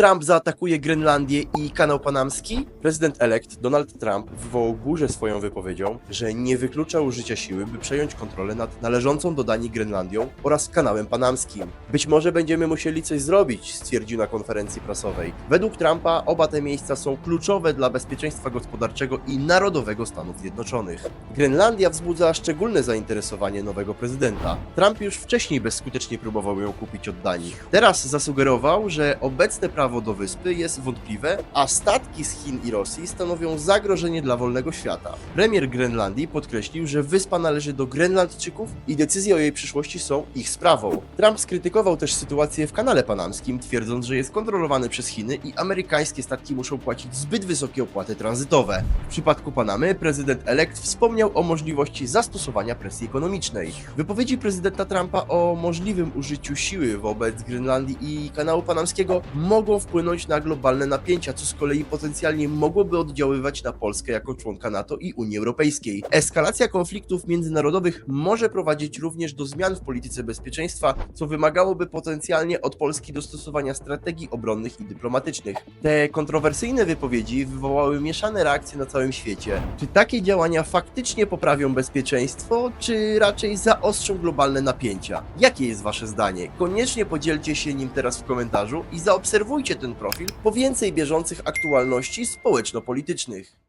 Trump zaatakuje Grenlandię i kanał panamski? Prezydent-elekt Donald Trump wywołał burzę swoją wypowiedzią, że nie wyklucza użycia siły, by przejąć kontrolę nad należącą do Danii Grenlandią oraz kanałem panamskim. Być może będziemy musieli coś zrobić, stwierdził na konferencji prasowej. Według Trumpa oba te miejsca są kluczowe dla bezpieczeństwa gospodarczego i narodowego Stanów Zjednoczonych. Grenlandia wzbudza szczególne zainteresowanie nowego prezydenta. Trump już wcześniej bezskutecznie próbował ją kupić od Danii. Teraz zasugerował, że obecne prawo do wyspy jest wątpliwe, a statki z Chin i Rosji stanowią zagrożenie dla wolnego świata. Premier Grenlandii podkreślił, że wyspa należy do Grenlandczyków i decyzje o jej przyszłości są ich sprawą. Trump skrytykował też sytuację w kanale panamskim, twierdząc, że jest kontrolowany przez Chiny i amerykańskie statki muszą płacić zbyt wysokie opłaty tranzytowe. W przypadku Panamy prezydent elekt wspomniał o możliwości zastosowania presji ekonomicznej. Wypowiedzi prezydenta Trumpa o możliwym użyciu siły wobec Grenlandii i kanału panamskiego mogą wpłynąć na globalne napięcia, co z kolei potencjalnie mogłoby oddziaływać na Polskę jako członka NATO i Unii Europejskiej. Eskalacja konfliktów międzynarodowych może prowadzić również do zmian w polityce bezpieczeństwa, co wymagałoby potencjalnie od Polski dostosowania strategii obronnych i dyplomatycznych. Te kontrowersyjne wypowiedzi wywołały mieszane reakcje na całym świecie. Czy takie działania faktycznie poprawią bezpieczeństwo, czy raczej zaostrzą globalne napięcia? Jakie jest Wasze zdanie? Koniecznie podzielcie się nim teraz w komentarzu i zaobserwujcie ten profil po więcej bieżących aktualności społeczno-politycznych.